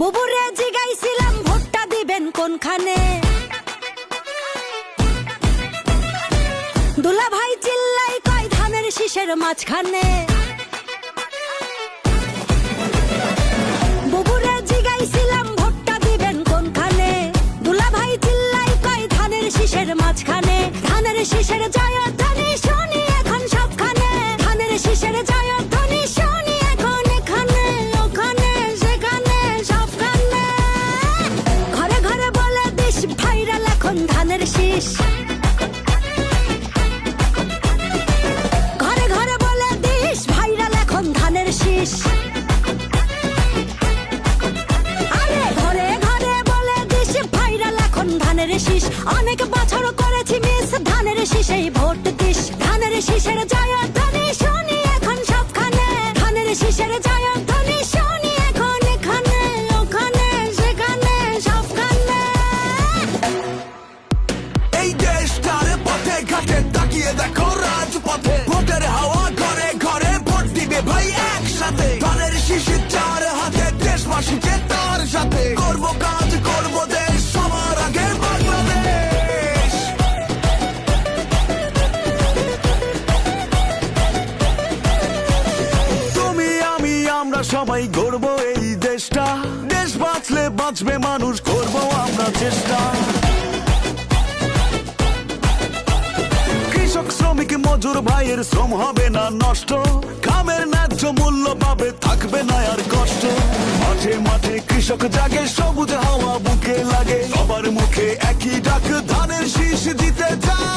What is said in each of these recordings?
বুবুরে জিগাইছিলাম, ভোটটা দিবেন কোনখানে? দুলা ভাই চিল্লাই কয়, ধানের শীষের মাঝখানে। বুবুরে জিগাইছিলাম, ভোটটা দিবেন কোনখানে? দুলা ভাই চিল্লাই কয়, ধানের শীষের মাঝখানে। ধানের শীষের এখন ধানের শীষ। ঘরে ঘরে বলে দিস, ভাইরাল এখন ধানের শীষ। অনেক বছর করেছি মিস, ধানের শীষেই ভোট দিস। ধানের শীষের জয়ধ্বনি শুনি এখন সবখানে। ধানের শীষের জয়ধ্বনি আমরা সবাই গর্ব এই দেশটা। দেশ বাঁচলে বাঁচবে মানুষ, করব আমরা চেষ্টা। কৃষক, শ্রমিক, মজুর ভাইয়ের শ্রম হবে না নষ্ট। কামের ন্যায্য মূল্য পাবে, থাকবে না আর কষ্ট। মাঠে মাঠে কৃষক জাগে, সবুজ হাওয়া বুকে লাগে। সবার মুখে একই ডাক, ধানের শীষ দিতে যায়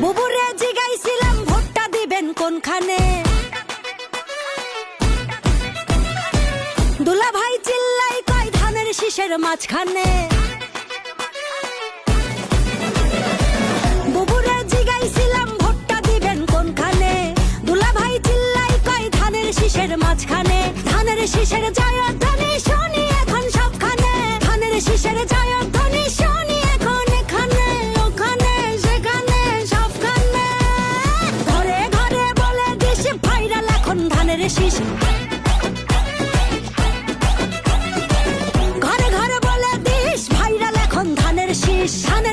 বুবুরে জিগাইছিলাম ভোটটা দিবেন কোনখানে? দুলা ভাই চিল্লাই কয় ধানের শীষের মাঝখানে। বুবুরে জিগাইছিলাম ভোটটা দিবেন কোনখানে? দুলা ভাই চিল্লাই কয় ধানের শীষের মাঝখানে। ধানের শীষের জয়ধ্বনি শুনি এখন সবখানে। ধানের শীষের জয়ধ্বনি শুনি এখন এখানে